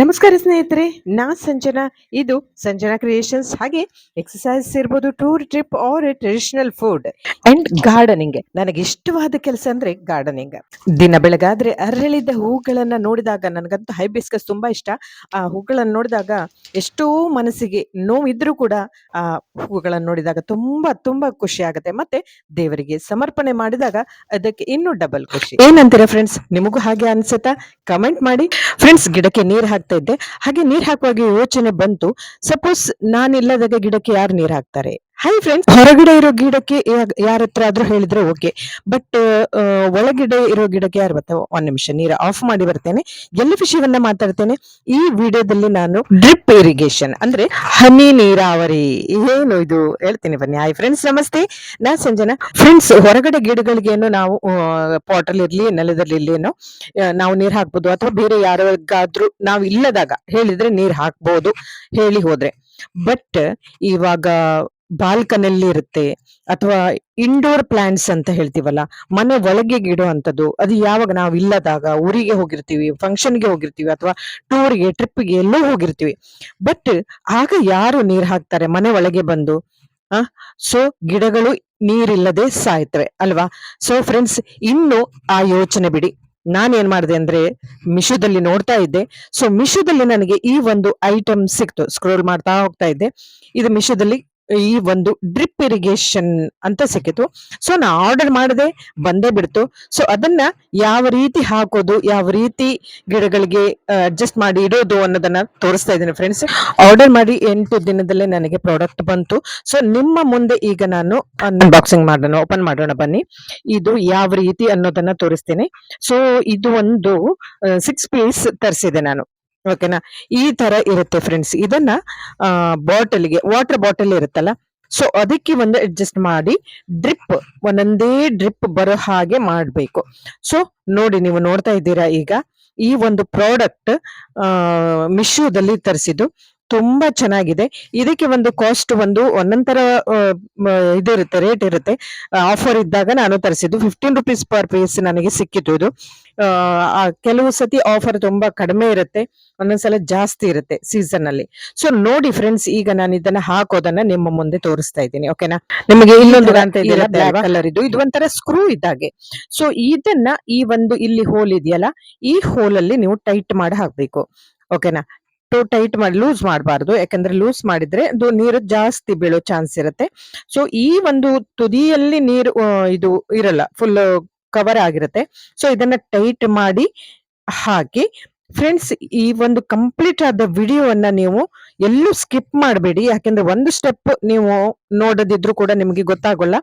ನಮಸ್ಕಾರ ಸ್ನೇಹಿತರೆ, ನಾ ಸಂಜನಾ. ಇದು ಸಂಜನಾ ಕ್ರಿಯೇಷನ್ಸ್ ಹಾಗೆ ಎಕ್ಸಸೈಸ್ ಇರ್ಬೋದು tour trip or traditional food and gardening ನನಗೆ ಇಷ್ಟವಾದ ಕೆಲಸ ಅಂದ್ರೆ ಗಾರ್ಡನಿಂಗ್ ದಿನ ಬೆಳಗಾದ್ರೆ ಅರಳಿದ ಹೂಗಳನ್ನ ನೋಡಿದಾಗ ನನಗಂತೂ ಹೈಬಿಸ್ಕಸ್ ತುಂಬಾ ಇಷ್ಟ. ಆ ಹೂಗಳನ್ನ ನೋಡಿದಾಗ ಎಷ್ಟೋ ಮನಸ್ಸಿಗೆ ನೋವಿದ್ರೂ ಕೂಡ ಆ ಹೂಗಳನ್ನ ನೋಡಿದಾಗ ತುಂಬಾ ತುಂಬಾ ಖುಷಿ ಆಗುತ್ತೆ. ಮತ್ತೆ ದೇವರಿಗೆ ಸಮರ್ಪಣೆ ಮಾಡಿದಾಗ ಅದಕ್ಕೆ ಇನ್ನೂ ಡಬಲ್ ಖುಷಿ. ಏನಂತೀರಾ ಫ್ರೆಂಡ್ಸ್ ನಿಮಗೂ ಹಾಗೆ ಅನ್ಸುತ್ತಾ? ಕಮೆಂಟ್ ಮಾಡಿ. ಫ್ರೆಂಡ್ಸ್ ಗಿಡಕ್ಕೆ ನೀರ್ ಹಾಕ್ತಾ ಇದ್ದೆ. ಹಾಗೆ ನೀರ್ ಹಾಕುವಾಗ ಯೋಚನೆ ಬಂತು. ಸಪೋಸ್ ನಾನಿಲ್ಲದಾಗ ಗಿಡಕ್ಕೆ ಯಾರು ನೀರ್ ಹಾಕ್ತಾರೆ? ಹೈ ಫ್ರೆಂಡ್ಸ್ ಹೊರಗಡೆ ಇರೋ ಗಿಡಕ್ಕೆ ಯಾರ ಹತ್ರ ಆದ್ರೂ ಹೇಳಿದ್ರೆ ಓಕೆ ಬಟ್ ಒಳಗಡೆ ಇರೋ ಗಿಡಕ್ಕೆ ಯಾರು ಬರ್ತಾವ ಒಂದ್ ನಿಮಿಷ, ನೀರ ಆಫ್ ಮಾಡಿ ಬರ್ತೇನೆ. ಎಲ್ಲ ವಿಷಯವನ್ನ ಮಾತಾಡ್ತೇನೆ? ಈ ವಿಡಿಯೋದಲ್ಲಿ ನಾನು ಡ್ರಿಪ್ ಇರಿಗೇಷನ್ ಅಂದ್ರೆ ಹನಿ ನೀರಾವರಿ. ಏನು ಇದು? ಹೇಳ್ತೀನಿ ಬನ್ನಿ. ಹಾಯ್ ಫ್ರೆಂಡ್ಸ್ ನಮಸ್ತೆ. ನಾ ಸಂಜನಾ. ಫ್ರೆಂಡ್ಸ್ ಹೊರಗಡೆ ಗಿಡಗಳಿಗೇನು ನಾವು ಪಾಟ್ ಅಲ್ಲಿ ಇರ್ಲಿ, ನೆಲದಲ್ಲಿ ಇರ್ಲಿ ನಾವು ನೀರ್ ಹಾಕ್ಬೋದು. ಅಥವಾ ಬೇರೆ ಯಾರಿಗಾದ್ರೂ ನಾವು ಇಲ್ಲದಾಗ ಹೇಳಿದ್ರೆ ನೀರ್ ಹಾಕ್ಬೋದು. ಹೇಳಿ ಹೋದ್ರೆ. ಬಟ್ ಇವಾಗ ಬಾಲ್ಕನಲ್ಲಿ ಇರುತ್ತೆ ಅಥವಾ ಇಂಡೋರ್ ಪ್ಲಾಂಟ್ಸ್ ಅಂತ ಹೇಳ್ತೀವಲ್ಲ, ಮನೆ ಒಳಗೆ ಗಿಡೋ ಅಂತದ್ದು ಅದು ಯಾವಾಗ ನಾವು ಇಲ್ಲದಾಗ ಊರಿಗೆ ಹೋಗಿರ್ತೀವಿ ಫಂಕ್ಷನ್ಗೆ ಹೋಗಿರ್ತೀವಿ ಅಥವಾ ಟೂರ್ಗೆ ಟ್ರಿಪ್ಗೆ ಎಲ್ಲೋ ಹೋಗಿರ್ತೀವಿ. ಬಟ್ ಆಗ ಯಾರು ನೀರ್ ಹಾಕ್ತಾರೆ? ಮನೆ ಒಳಗೆ ಬಂದು ಸೊ ಗಿಡಗಳು ನೀರಿಲ್ಲದೆ ಸಾಯ್ತವೆ, ಅಲ್ವಾ? ಸೊ ಫ್ರೆಂಡ್ಸ್ ಇನ್ನು ಆ ಯೋಚನೆ ಬಿಡಿ. ನಾನ್ ಏನ್ ಮಾಡಿದೆ ಅಂದ್ರೆ ಮಿಶೋದಲ್ಲಿ ನೋಡ್ತಾ ಇದ್ದೆ. ಸೊ ಮಿಶೋದಲ್ಲಿ ನನಗೆ ಈ ಒಂದು ಐಟಮ್ ಸಿಕ್ತು. ಸ್ಕ್ರೋಲ್ ಮಾಡ್ತಾ ಹೋಗ್ತಾ ಇದ್ದೆ. ಇದು ಮಿಶೋದಲ್ಲಿ ಈ ಒಂದು ಡ್ರಿಪ್ ಇರಿಗೇಷನ್ ಅಂತ ಸಿಕ್ಕಿತು. ಸೊ ನಾ ಆರ್ಡರ್ ಮಾಡಿದೆ, ಬಂದೇ ಬಿಡ್ತು. ಸೊ ಅದನ್ನ ಯಾವ ರೀತಿ ಹಾಕೋದು, ಯಾವ ರೀತಿ ಗಿಡಗಳಿಗೆ ಅಡ್ಜಸ್ಟ್ ಮಾಡಿ ಇಡೋದು ಅನ್ನೋದನ್ನ ತೋರಿಸ್ತಾ ಇದ್ದೀನಿ ಫ್ರೆಂಡ್ಸ್ ಆರ್ಡರ್ ಮಾಡಿ ಎಂಟು ದಿನದಲ್ಲೇ ನನಗೆ ಪ್ರಾಡಕ್ಟ್ ಬಂತು. ಸೊ ನಿಮ್ಮ ಮುಂದೆ ಈಗ ನಾನು ಅನ್ಬಾಕ್ಸಿಂಗ್ ಮಾಡೋಣ ಓಪನ್ ಮಾಡೋಣ ಬನ್ನಿ. ಇದು ಯಾವ ರೀತಿ ಅನ್ನೋದನ್ನ ತೋರಿಸ್ತೇನೆ. ಸೊ ಇದು ಒಂದು ಸಿಕ್ಸ್ ಪೀಸ್ ತರಿಸಿದೆ ನಾನು. ಓಕೆನಾ ಈ ತರ ಇರುತ್ತೆ ಫ್ರೆಂಡ್ಸ್ ಇದನ್ನ ಬಾಟಲ್ಗೆ ವಾಟರ್ ಬಾಟಲ್ ಇರುತ್ತಲ್ಲ? ಸೊ ಅದಕ್ಕೆ ಒಂದು ಅಡ್ಜಸ್ಟ್ ಮಾಡಿ ಡ್ರಿಪ್ ಒಂದೊಂದೇ ಡ್ರಿಪ್ ಬರೋ ಹಾಗೆ ಮಾಡಬೇಕು. ಸೊ ನೋಡಿ ನೀವು ನೋಡ್ತಾ ಇದ್ದೀರಾ ಈಗ, ಈ ಒಂದು ಪ್ರಾಡಕ್ಟ್ ಮಿಶೋದಲ್ಲಿ ತರಿಸಿದ್ದು. ತುಂಬಾ ಚೆನ್ನಾಗಿದೆ. ಇದಕ್ಕೆ ಒಂದು ಕಾಸ್ಟ್ ಒಂದು ಒಂದೊಂದರ ಇದಿರುತ್ತೆ ರೇಟ್ ಇರುತ್ತೆ. ಆಫರ್ ಇದ್ದಾಗ ನಾನು ತರಿಸಿದ್ದು ಫಿಫ್ಟೀನ್ ರುಪೀಸ್ ಪರ್ ಪೀಸ್ ನನಗೆ ಸಿಕ್ಕಿತ್ತು ಇದು. ಕೆಲವು ಸತಿ ಆಫರ್ ತುಂಬಾ ಕಡಿಮೆ ಇರುತ್ತೆ ಒಂದೊಂದ್ಸಲ ಜಾಸ್ತಿ ಇರುತ್ತೆ ಸೀಸನ್ ಅಲ್ಲಿ. ಸೊ ನೋಡಿ ಫ್ರೆಂಡ್ಸ್ ಈಗ ನಾನು ಇದನ್ನ ಹಾಕೋದನ್ನ ನಿಮ್ಮ ಮುಂದೆ ತೋರಿಸ್ತಾ ಇದ್ದೀನಿ ಓಕೆನಾ ನಿಮಗೆ ಇನ್ನೊಂದು ಬ್ಲಾಕ್ ಕಲರ್ ಇದು ಇದು. ಒಂಥರ ಸ್ಕ್ರೂ ಇದ್ದಾಗೆ ಸೊ ಇದನ್ನ ಈ ಒಂದು ಇಲ್ಲಿ ಹೋಲ್ ಇದೆಯಲ್ಲ ಈ ಹೋಲ್ ಅಲ್ಲಿ ನೀವು ಟೈಟ್ ಮಾಡಿ ಹಾಕ್ಬೇಕು ಓಕೆನಾ ಟು ಟೈಟ್ ಮಾಡಿ ಲೂಸ್ ಮಾಡಬಾರ್ದು. ಯಾಕಂದ್ರೆ ಲೂಸ್ ಮಾಡಿದ್ರೆ ಅದು ನೀರು ಜಾಸ್ತಿ ಬೀಳೋ ಚಾನ್ಸ್ ಇರುತ್ತೆ. ಸೊ ಈ ಒಂದು ತುದಿಯಲ್ಲಿ ನೀರು ಇದು ಇರಲ್ಲ. ಫುಲ್ ಕವರ್ ಆಗಿರುತ್ತೆ. ಸೊ ಇದನ್ನ ಟೈಟ್ ಮಾಡಿ ಹಾಕಿ ಫ್ರೆಂಡ್ಸ್ ಈ ಒಂದು ಕಂಪ್ಲೀಟ್ ಆದ ವಿಡಿಯೋವನ್ನ ನೀವು ಎಲ್ಲೂ ಸ್ಕಿಪ್ ಮಾಡಬೇಡಿ. ಯಾಕೆಂದ್ರೆ ಒಂದು ಸ್ಟೆಪ್ ನೀವು ನೋಡದಿದ್ರು ಕೂಡ ನಿಮಗೆ ಗೊತ್ತಾಗೋಲ್ಲ.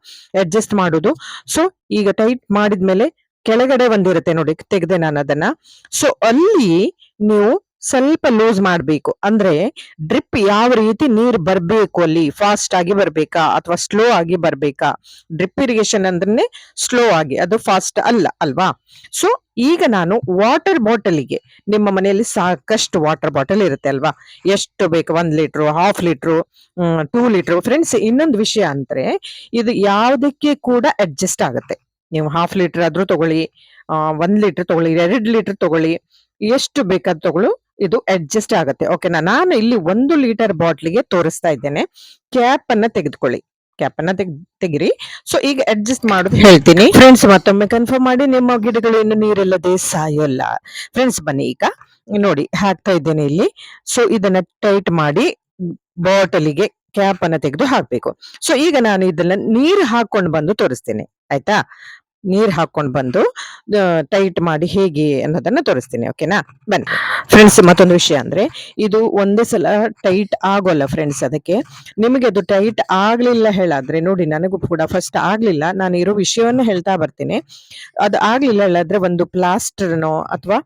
ಅಡ್ಜಸ್ಟ್ ಮಾಡೋದು. ಸೊ ಈಗ ಟೈಟ್ ಮಾಡಿದ್ಮೇಲೆ ಕೆಳಗಡೆ ಒಂದಿರುತ್ತೆ ನೋಡಿ. ತೆಗೆದೆ ನಾನು ಅದನ್ನ ಸೊ ಅಲ್ಲಿ ನೀವು ಸ್ವಲ್ಪ ಲೂಸ್ ಮಾಡಬೇಕು. ಅಂದ್ರೆ ಡ್ರಿಪ್ ಯಾವ ರೀತಿ ನೀರು ಬರಬೇಕು ಅಲ್ಲಿ? ಫಾಸ್ಟ್ ಆಗಿ ಬರಬೇಕಾ? ಅಥವಾ ಸ್ಲೋ ಆಗಿ ಬರಬೇಕಾ? ಡ್ರಿಪ್ ಇರಿಗೇಷನ್ ಅಂದ್ರೆ ಸ್ಲೋ ಆಗಿ, ಅದು ಫಾಸ್ಟ್ ಅಲ್ಲ, ಅಲ್ವಾ? ಸೊ, ಈಗ ನಾನು ವಾಟರ್ ಬಾಟಲಿಗೆ, ನಿಮ್ಮ ಮನೆಯಲ್ಲಿ ಸಾಕಷ್ಟು ವಾಟರ್ ಬಾಟಲ್ ಇರುತ್ತೆ, ಅಲ್ವಾ? ಎಷ್ಟು ಬೇಕು? ಒಂದ್ litre, half litre two litre. Friends, ಇನ್ನೊಂದು ವಿಷಯ ಅಂದ್ರೆ, ಇದು ಯಾವುದಕ್ಕೆ ಕೂಡ ಅಡ್ಜಸ್ಟ್ ಆಗುತ್ತೆ. ನೀವು ಹಾಫ್ ಲೀಟರ್ ಆದ್ರೂ ತಗೊಳ್ಳಿ ಒಂದ್ ಲೀಟರ್ ತಗೊಳ್ಳಿ, ಎರಡು ಲೀಟರ್ ತಗೊಳ್ಳಿ, ಎಷ್ಟು ಬೇಕಾದ್ ತಗೊಳ್ಳು ಇದು ಅಡ್ಜಸ್ಟ್ ಆಗುತ್ತೆ. ಓಕೆನಾ ನಾನು ಇಲ್ಲಿ ಒಂದು ಲೀಟರ್ ಬಾಟ್ಲಿಗೆ ತೋರಿಸ್ತಾ ಇದ್ದೇನೆ. ಕ್ಯಾಪ್ ಅನ್ನ ತೆಗೆದುಕೊಳ್ಳಿ. ಕ್ಯಾಪ್ ಅನ್ನ ತೆಗಿರಿ. ಸೊ ಈಗ ಅಡ್ಜಸ್ಟ್ ಮಾಡೋದು ಹೇಳ್ತೀನಿ. ಫ್ರೆಂಡ್ಸ್ ಮತ್ತೊಮ್ಮೆ ಕನ್ಫರ್ಮ್ ಮಾಡಿ. ನಿಮ್ಮ ಗಿಡಗಳು ಇನ್ನು ನೀರಿಲ್ಲದೆ ಸಾಯೋಲ್ಲ. ಫ್ರೆಂಡ್ಸ್ ಬನ್ನಿ ಈಗ. ನೋಡಿ, ಹಾಕ್ತಾ ಇದ್ದೇನೆ ಇಲ್ಲಿ. ಸೊ ಇದನ್ನ ಟೈಟ್ ಮಾಡಿ ಬಾಟಲಿಗೆ ಕ್ಯಾಪ್ ಅನ್ನ ತೆಗೆದು ಹಾಕ್ಬೇಕು. ಸೊ ಈಗ ನಾನು ಇದನ್ನ ನೀರು ಹಾಕೊಂಡು ಬಂದು ತೋರಿಸ್ತೇನೆ. ಆಯ್ತಾ? ನೀರ್ ಹಾಕೊಂಡ್ ಬಂದು ಟೈಟ್ ಮಾಡಿ ಹೇಗೆ ಅನ್ನೋದನ್ನ ತೋರಿಸ್ತೀನಿ ಓಕೆನಾ ಬನ್ನಿ. ಫ್ರೆಂಡ್ಸ್ ಮತ್ತೊಂದು ವಿಷಯ ಅಂದ್ರೆ ಇದು ಒಂದೇ ಸಲ ಟೈಟ್ ಆಗೋಲ್ಲ ಫ್ರೆಂಡ್ಸ್ ಅದಕ್ಕೆ. ನಿಮಗೆ ಅದು ಟೈಟ್ ಆಗ್ಲಿಲ್ಲ ಹೇಳಾದ್ರೆ ನೋಡಿ ನನಗೂ ಕೂಡ ಫಸ್ಟ್ ಆಗ್ಲಿಲ್ಲ ನಾನು ಇರೋ ವಿಷಯವನ್ನು ಹೇಳ್ತಾ ಬರ್ತೀನಿ. ಅದು ಆಗ್ಲಿಲ್ಲ ಹೇಳಾದ್ರೆ ಒಂದು ಪ್ಲಾಸ್ಟರ್ನೋ ಅಥವಾ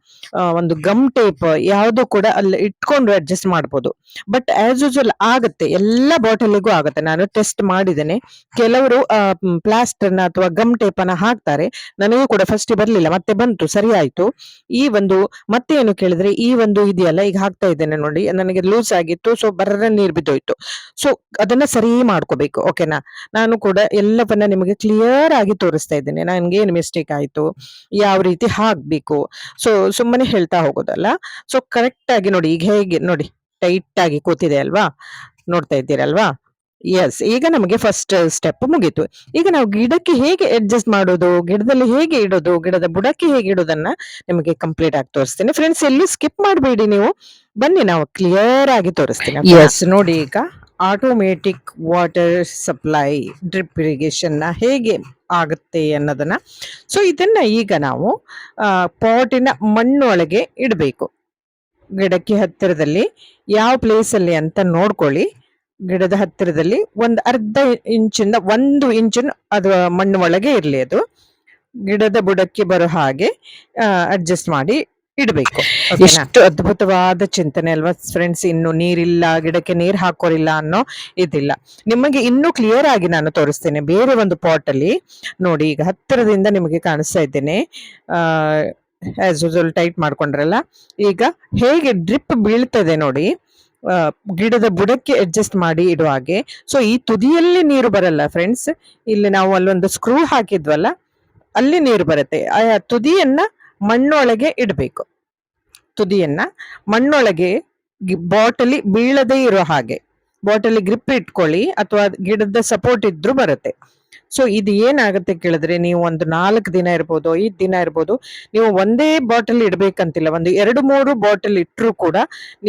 ಒಂದು ಗಮ್ ಟೇಪ್ ಯಾವುದು ಕೂಡ ಅಲ್ಲಿ ಇಟ್ಕೊಂಡು ಅಡ್ಜಸ್ಟ್ ಮಾಡ್ಬೋದು. ಬಟ್ ಆಸ್ ಯೂಶುವಲ್ ಆಗುತ್ತೆ ಎಲ್ಲ ಬಾಟಲಿಗೂ ಆಗುತ್ತೆ. ನಾನು ಟೆಸ್ಟ್ ಮಾಡಿದ್ದೇನೆ. ಕೆಲವರು ಪ್ಲಾಸ್ಟರ್ನ ಅಥವಾ ಗಮ್ ಟೇಪ್ ಅನ್ನ ಹಾಕ್ತಾರೆ. ನನಗೂ ಕೂಡ ಫಸ್ಟ್ ಬರ್ಲಿಲ್ಲ. ಬರ್ಲಿಲ್ಲ ಮತ್ತೆ ಬಂತು, ಸರಿ ಆಯ್ತು. ಈ ಒಂದು, ಮತ್ತೆ ಏನು ಕೇಳಿದ್ರೆ, ಈ ಒಂದು ಇದೆಯಲ್ಲ, ಈಗ ಹಾಕ್ತಾ ಇದ್ದೇನೆ ನೋಡಿ, ನನಗೆ ಲೂಸ್ ಆಗಿತ್ತು ಸೊ ಬರ್ರ ನೀರ್ ಬಿದ್ದೋಯ್ತು. ಸೊ ಅದನ್ನ ಸರಿ ಮಾಡ್ಕೋಬೇಕು ಓಕೆನಾ ನಾನು ಕೂಡ ಎಲ್ಲವನ್ನ ನಿಮಗೆ ಕ್ಲಿಯರ್ ಆಗಿ ತೋರಿಸ್ತಾ ಇದ್ದೇನೆ. ನನ್ಗೆ ಏನು ಮಿಸ್ಟೇಕ್ ಆಯ್ತು, ಯಾವ ರೀತಿ ಹಾಕ್ಬೇಕು? ಸೊ ಸುಮ್ಮನೆ ಹೇಳ್ತಾ ಹೋಗೋದಲ್ಲ? ಸೊ ಕರೆಕ್ಟ್ ಆಗಿ ನೋಡಿ, ಈಗ ಹೇಗೆ, ನೋಡಿ ಟೈಟ್ ಆಗಿ ಕೂತಿದೆ ಅಲ್ವಾ? ನೋಡ್ತಾ ಇದ್ದೀರಲ್ವಾ? ಎಸ್ ಈಗ ನಮಗೆ ಫಸ್ಟ್ ಸ್ಟೆಪ್ ಮುಗೀತು. ಈಗ ನಾವು ಗಿಡಕ್ಕೆ ಹೇಗೆ ಅಡ್ಜಸ್ಟ್ ಮಾಡೋದು ಗಿಡದಲ್ಲಿ ಹೇಗೆ ಇಡೋದು ಗಿಡದ ಬುಡಕ್ಕೆ ಹೇಗೆ ಇಡೋದನ್ನ ನಿಮಗೆ ಕಂಪ್ಲೀಟ್ ಆಗಿ ತೋರಿಸ್ತೀನಿ. ಫ್ರೆಂಡ್ಸ್ ಎಲ್ಲೂ ಸ್ಕಿಪ್ ಮಾಡಬೇಡಿ ನೀವು. ಬನ್ನಿ ನಾವು ಕ್ಲಿಯರ್ ಆಗಿ ತೋರಿಸ್ತೀನಿ ಎಸ್ ನೋಡಿ ಈಗ ಆಟೋಮೆಟಿಕ್ ವಾಟರ್ ಸಪ್ಲೈ ಡ್ರಿಪ್ ಇರಿಗೇಷನ್ನ ಹೇಗೆ ಆಗುತ್ತೆ ಅನ್ನೋದನ್ನ. ಸೊ ಇದನ್ನ ಈಗ ನಾವು ಪಾಟಿನ ಮಣ್ಣೊಳಗೆ ಇಡಬೇಕು. ಗಿಡಕ್ಕೆ ಹತ್ತಿರದಲ್ಲಿ ಯಾವ ಪ್ಲೇಸಲ್ಲಿ ಅಂತ ನೋಡ್ಕೊಳ್ಳಿ. ಗಿಡದ ಹತ್ತಿರದಲ್ಲಿ ಒಂದು ಅರ್ಧ ಇಂಚಿಂದ ಒಂದು ಇಂಚಿನ ಅದು ಮಣ್ಣು ಒಳಗೆ ಇರಲಿ ಅದು. ಗಿಡದ ಬುಡಕ್ಕೆ ಬರೋ ಹಾಗೆ ಅಡ್ಜಸ್ಟ್ ಮಾಡಿ ಇಡಬೇಕು. ಎಷ್ಟು ಅದ್ಭುತವಾದ ಚಿಂತನೆ ಅಲ್ವಾ ಫ್ರೆಂಡ್ಸ್ ಇನ್ನು ನೀರಿಲ್ಲ, ಗಿಡಕ್ಕೆ ನೀರು ಹಾಕೋರಿಲ್ಲ ಅನ್ನೋ ಇದಿಲ್ಲ. ನಿಮಗೆ ಇನ್ನೂ ಕ್ಲಿಯರ್ ಆಗಿ ನಾನು ತೋರಿಸ್ತೇನೆ, ಬೇರೆ ಒಂದು ಪಾಟ್ ಅಲ್ಲಿ ನೋಡಿ, ಈಗ ಹತ್ತಿರದಿಂದ ನಿಮಗೆ ಕಾಣಿಸ್ತಾ ಇದ್ದೇನೆ. ಆಸ್ ಯೂಸಲ್ ಟೈಟ್ ಮಾಡ್ಕೊಂಡ್ರಲ್ಲ. ಈಗ ಹೇಗೆ ಡ್ರಿಪ್ ಬೀಳ್ತದೆ ನೋಡಿ. ಗಿಡದ ಬುಡಕ್ಕೆ ಅಡ್ಜಸ್ಟ್ ಮಾಡಿ ಇಡುವ ಹಾಗೆ. ಸೊ ಈ ತುದಿಯಲ್ಲಿ ನೀರು ಬರಲ್ಲ ಫ್ರೆಂಡ್ಸ್ ಇಲ್ಲಿ ನಾವು ಅಲ್ಲೊಂದು ಸ್ಕ್ರೂ ಹಾಕಿದ್ವಲ್ಲ, ಅಲ್ಲಿ ನೀರು ಬರುತ್ತೆ. ಆ ತುದಿಯನ್ನ ಮಣ್ಣೊಳಗೆ ಇಡಬೇಕು. ತುದಿಯನ್ನ ಮಣ್ಣೊಳಗೆ ಬಾಟಲಿ ಬೀಳದೇ ಇರೋ ಹಾಗೆ. ಬಾಟಲಿ ಗ್ರಿಪ್ ಇಟ್ಕೊಳ್ಳಿ, ಅಥವಾ ಗಿಡದ ಸಪೋರ್ಟ್ ಇದ್ರೂ ಬರುತ್ತೆ. ಸೊ ಇದು ಏನಾಗುತ್ತೆ ಕೇಳಿದ್ರೆ, ನೀವು ಒಂದು ನಾಲ್ಕು ದಿನ ಇರ್ಬೋದು, ಐದು ದಿನ ಇರ್ಬೋದು, ನೀವು ಒಂದೇ ಬಾಟಲ್ ಇಡಬೇಕಂತಿಲ್ಲ, ಒಂದು ಎರಡು ಮೂರು ಬಾಟಲ್ ಇಟ್ಟರೂ ಕೂಡ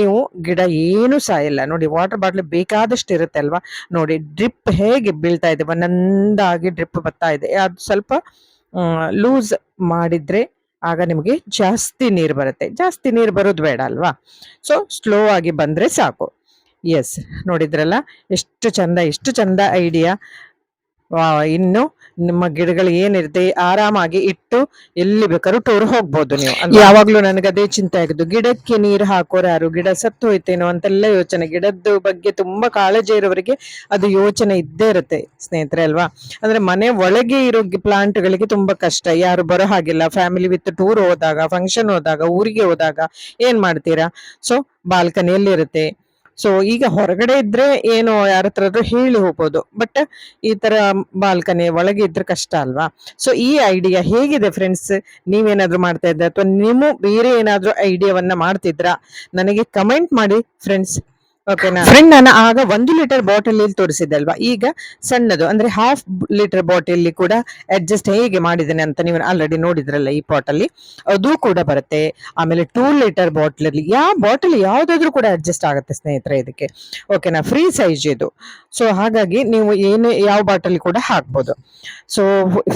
ನೀವು ಗಿಡ ಏನು ಸಾಯಲ್ಲ. ನೋಡಿ ವಾಟರ್ ಬಾಟ್ಲ್ ಬೇಕಾದಷ್ಟು ಇರುತ್ತೆ ಅಲ್ವಾ? ನೋಡಿ ಡ್ರಿಪ್ ಹೇಗೆ ಬೀಳ್ತಾ ಇದೆ, ಒಂದೊಂದಾಗಿ ಡ್ರಿಪ್ ಬರ್ತಾ ಇದೆ. ಅದು ಸ್ವಲ್ಪ ಲೂಸ್ ಮಾಡಿದ್ರೆ ಆಗ ನಿಮಗೆ ಜಾಸ್ತಿ ನೀರು ಬರುತ್ತೆ. ಜಾಸ್ತಿ ನೀರು ಬರೋದು ಬೇಡ ಅಲ್ವಾ? ಸೊ ಸ್ಲೋ ಆಗಿ ಬಂದರೆ ಸಾಕು. ಎಸ್ ನೋಡಿದ್ರಲ್ಲ? ಎಷ್ಟು ಚಂದ ಎಷ್ಟು ಚಂದ ಐಡಿಯಾ ಇನ್ನು ನಿಮ್ಮ ಗಿಡಗಳು ಏನಿರುತ್ತೆ, ಆರಾಮಾಗಿ ಇಟ್ಟು ಎಲ್ಲಿ ಬೇಕಾದ್ರೂ ಟೂರ್ ಹೋಗ್ಬೋದು ನೀವು. ಯಾವಾಗ್ಲೂ ನನಗೆ ಅದೇ ಚಿಂತೆ ಆಗಿದ್ದು, ಗಿಡಕ್ಕೆ ನೀರು ಹಾಕೋರು ಯಾರು? ಗಿಡ ಸತ್ತು ಹೋಯ್ತೇನೋ ಅಂತೆಲ್ಲ ಯೋಚನೆ. ಗಿಡದ ಬಗ್ಗೆ ತುಂಬಾ ಕಾಳಜಿ ಇರೋವರಿಗೆ ಅದು ಯೋಚನೆ ಇದ್ದೇ ಇರುತ್ತೆ, ಸ್ನೇಹಿತರೆ, ಅಲ್ವಾ? ಅಂದ್ರೆ ಮನೆ ಒಳಗೆ ಇರೋ ಪ್ಲಾಂಟ್ ಗಳಿಗೆ ತುಂಬಾ ಕಷ್ಟ. ಯಾರು ಬರೋ ಹಾಗಿಲ್ಲ. ಫ್ಯಾಮಿಲಿ ವಿತ್ ಟೂರ್ ಹೋದಾಗ ಫಂಕ್ಷನ್ ಹೋದಾಗ, ಊರಿಗೆ ಹೋದಾಗ ಏನ್ ಮಾಡ್ತೀರಾ? ಸೊ ಬಾಲ್ಕನಿಯಲ್ಲಿ ಇರುತ್ತೆ ಸೊ ಈಗ ಹೊರಗಡೆ ಇದ್ರೆ ಏನು ಯಾರ ಹತ್ರ ಹೇಳಿ ಹೋಗ್ಬೋದು. ಬಟ್ ಈ ತರ ಬಾಲ್ಕನಿ ಒಳಗೆ ಇದ್ರೆ ಕಷ್ಟ ಅಲ್ವಾ? ಸೊ ಈ ಐಡಿಯಾ ಹೇಗಿದೆ ಫ್ರೆಂಡ್ಸ್ ನೀವೇನಾದ್ರೂ ಮಾಡ್ತಾ ಇದ್ದ ಅಥವಾ ನೀವು ಬೇರೆ ಏನಾದ್ರೂ ಐಡಿಯಾವನ್ನ ಮಾಡ್ತಿದ್ರಾ? ನನಗೆ ಕಮೆಂಟ್ ಮಾಡಿ ಫ್ರೆಂಡ್ಸ್ ಫ್ರೆಂಡ್ ನಾನು ಆಗ ಒಂದು ಲೀಟರ್ ಬಾಟಲ್ ತೋರಿಸಿದ್ದೆ ಅಲ್ವಾ ಈಗ ಸಣ್ಣದು, ಅಂದ್ರೆ ಹಾಫ್ ಲೀಟರ್ ಬಾಟಲ್ ಕೂಡ ಅಡ್ಜಸ್ಟ್ ಹೇಗೆ ಮಾಡಿದ್ದೇನೆ ಅಂತ ನೀವು ಆಲ್ರೆಡಿ ನೋಡಿದ್ರಲ್ಲ ಈ ಪಾಟ್ ಅಲ್ಲಿ. ಅದು ಕೂಡ ಬರುತ್ತೆ. ಆಮೇಲೆ ಟೂ ಲೀಟರ್ ಬಾಟಲ್ ಅಲ್ಲಿ ಯಾವ ಬಾಟಲ್ ಯಾವ್ದಾದ್ರು ಕೂಡ ಅಡ್ಜಸ್ಟ್ ಆಗುತ್ತೆ ಸ್ನೇಹಿತರೆ ಇದಕ್ಕೆ. ಓಕೆನಾ ಫ್ರೀ ಸೈಜ್ ಇದು. ಸೊ ಹಾಗಾಗಿ ನೀವು ಏನು, ಯಾವ ಬಾಟಲ್ ಕೂಡ ಹಾಕ್ಬೋದು. ಸೊ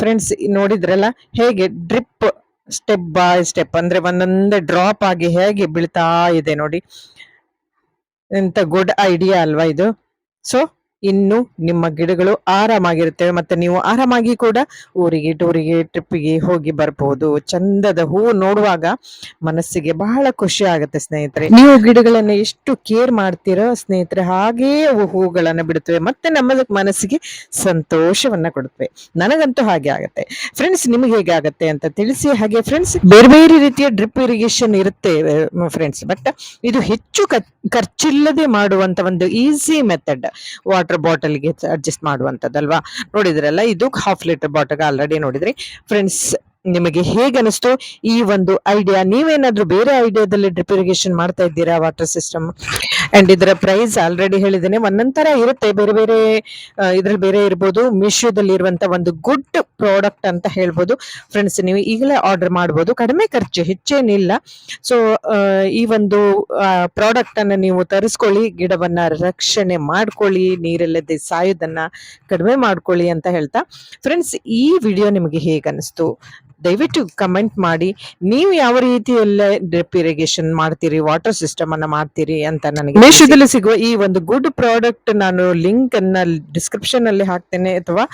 ಫ್ರೆಂಡ್ಸ್ ನೋಡಿದ್ರಲ್ಲ, ಹೇಗೆ ಡ್ರಿಪ್ ಸ್ಟೆಪ್ ಬೈ ಸ್ಟೆಪ್ ಅಂದ್ರೆ ಒಂದೊಂದೇ ಡ್ರಾಪ್ ಆಗಿ ಹೇಗೆ ಬೀಳ್ತಾ ಇದೆ ನೋಡಿ. ಎಂತ ಗುಡ್ ಐಡಿಯಾ ಅಲ್ವಾ ಇದು? ಸೊ ಇನ್ನು ನಿಮ್ಮ ಗಿಡಗಳು ಆರಾಮಾಗಿರುತ್ತವೆ ಮತ್ತೆ ನೀವು ಆರಾಮಾಗಿ ಕೂಡ ಊರಿಗೆ ಟೂರಿಗೆ ಟ್ರಿಪ್ಪಿಗೆ ಹೋಗಿ ಬರಬಹುದು ಚಂದದ ಹೂ ನೋಡುವಾಗ ಮನಸ್ಸಿಗೆ ಬಹಳ ಖುಷಿ ಆಗುತ್ತೆ ಸ್ನೇಹಿತರೆ. ನೀವು ಗಿಡಗಳನ್ನ ಎಷ್ಟು ಕೇರ್ ಮಾಡ್ತೀರೋ ಸ್ನೇಹಿತರೆ ಹಾಗೇ ಅವು ಹೂಗಳನ್ನ ಬಿಡುತ್ತವೆ ಮತ್ತೆ ನಮ್ಮ ಮನಸ್ಸಿಗೆ ಸಂತೋಷವನ್ನ ಕೊಡುತ್ತವೆ. ನನಗಂತೂ ಹಾಗೆ ಆಗುತ್ತೆ. ಫ್ರೆಂಡ್ಸ್ ನಿಮಗೆ ಹೇಗೆ ಆಗುತ್ತೆ ಅಂತ ತಿಳಿಸಿ ಹಾಗೆ ಫ್ರೆಂಡ್ಸ್ ಬೇರೆ ಬೇರೆ ರೀತಿಯ ಡ್ರಿಪ್ ಇರಿಗೇಷನ್ ಇರುತ್ತೆ ಫ್ರೆಂಡ್ಸ್ ಬಟ್ ಇದು ಹೆಚ್ಚು ಖರ್- ಖರ್ಚಿಲ್ಲದೆ ಮಾಡುವಂತ ಒಂದು ಈಸಿ ಮೆಥಡ್ ವಾಟರ್ ಬಾಟಲ್ಗೆ ಅಡ್ಜಸ್ಟ್ ಮಾಡುವಂತದ್ದಲ್ವಾ ನೋಡಿದ್ರಲ್ಲ, ಇದು ಹಾಫ್ ಲೀಟರ್ ಬಾಟಲ್ ಆಲ್ರೆಡಿ ನೋಡಿದ್ರಿ. ಫ್ರೆಂಡ್ಸ್ ನಿಮಗೆ ಹೇಗೆ ಅನಿಸ್ತು ಈ ಒಂದು ಐಡಿಯಾ ನೀವೇನಾದ್ರೂ ಬೇರೆ ಐಡಿಯಾದಲ್ಲಿ ಡ್ರಿಪ್ ಇರಿಗೇಷನ್ ಮಾಡ್ತಾ ಇದ್ದೀರಾ ವಾಟರ್ ಸಿಸ್ಟಮ್ ಅಂಡ್ ಇದರ ಪ್ರೈಸ್ ಆಲ್ರೆಡಿ ಹೇಳಿದ್ದೇನೆ. ಒಂದೊಂದರ ಇರುತ್ತೆ. ಬೇರೆ ಬೇರೆ ಇದ್ರಲ್ಲಿ ಬೇರೆ ಇರ್ಬೋದು. ಮಿಶೋದಲ್ಲಿ ಇರುವಂತ ಒಂದು ಗುಡ್ ಪ್ರಾಡಕ್ಟ್ ಅಂತ ಹೇಳ್ಬೋದು. ಫ್ರೆಂಡ್ಸ್ ನೀವು ಈಗಲೇ ಆರ್ಡರ್ ಮಾಡಬಹುದು ಕಡಿಮೆ ಖರ್ಚು, ಹೆಚ್ಚೇನಿಲ್ಲ. ಸೊ ಈ ಒಂದು ಪ್ರಾಡಕ್ಟ್ ಅನ್ನ ನೀವು ತರಿಸ್ಕೊಳ್ಳಿ. ಗಿಡವನ್ನ ರಕ್ಷಣೆ ಮಾಡ್ಕೊಳ್ಳಿ. ನೀರಲ್ಲದೆ ಸಾಯೋದನ್ನ ಕಡಿಮೆ ಮಾಡ್ಕೊಳ್ಳಿ ಅಂತ ಹೇಳ್ತಾ. ಫ್ರೆಂಡ್ಸ್ ಈ ವಿಡಿಯೋ ನಿಮಗೆ ಹೇಗನ್ನಿಸ್ತು? ದಯವಿಟ್ಟು ಕಮೆಂಟ್ ಮಾಡಿ. ನೀವು ಯಾವ ರೀತಿಯಲ್ಲೇ ಡ್ರಿಪ್ ಇರಿಗೇಷನ್ ಮಾಡ್ತೀರಿ? ವಾಟರ್ ಸಿಸ್ಟಮ್ ಅನ್ನ ಮಾಡ್ತೀರಿ ಅಂತ ನನಗೆ ಮೀಶೋದಲ್ಲಿ ಸಿಗುವ ಈ ಒಂದು ಗುಡ್ ಪ್ರಾಡಕ್ಟ್ ನಾನು ಲಿಂಕ್ ಅನ್ನ ಡಿಸ್ಕ್ರಿಪ್ಷನ್ ಅಲ್ಲಿ ಹಾಕ್ತೇನೆ. ಅಥವಾ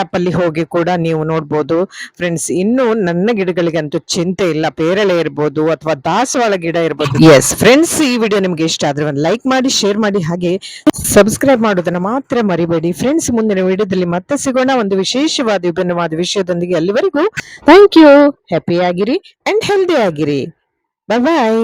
ಆಪ್ ಅಲ್ಲಿ ಹೋಗಿ ಕೂಡ ನೀವು ನೋಡ್ಬೋದು. ಫ್ರೆಂಡ್ಸ್ ಇನ್ನು ನನ್ನ ಗಿಡಗಳಿಗೆ ಅಂತೂ ಚಿಂತೆ ಇಲ್ಲ. ಪೇರಳೆ ಇರ್ಬೋದು ಅಥವಾ ದಾಸವಾಳ ಗಿಡ ಇರ್ಬೋದು. ಎಸ್ ಫ್ರೆಂಡ್ಸ್ ಈ ವಿಡಿಯೋ ನಿಮ್ಗೆ ಇಷ್ಟ ಆದ್ರೆ ಒಂದು ಲೈಕ್ ಮಾಡಿ ಶೇರ್ ಮಾಡಿ ಹಾಗೆ ಸಬ್ಸ್ಕ್ರೈಬ್ ಮಾಡೋದನ್ನ ಮಾತ್ರ ಮರಿಬೇಡಿ. ಫ್ರೆಂಡ್ಸ್ ಮುಂದಿನ ವಿಡಿಯೋದಲ್ಲಿ ಮತ್ತೆ ಸಿಗೋಣ. ಒಂದು ವಿಶೇಷವಾದ ವಿಭಿನ್ನವಾದ ವಿಷಯದೊಂದಿಗೆ ಅಲ್ಲಿವರೆಗೂ ಥ್ಯಾಂಕ್ ಯು ಹ್ಯಾಪಿ ಆಗಿರಿ ಅಂಡ್ ಹೆಲ್ದಿ ಆಗಿರಿ. ಬಾಯ್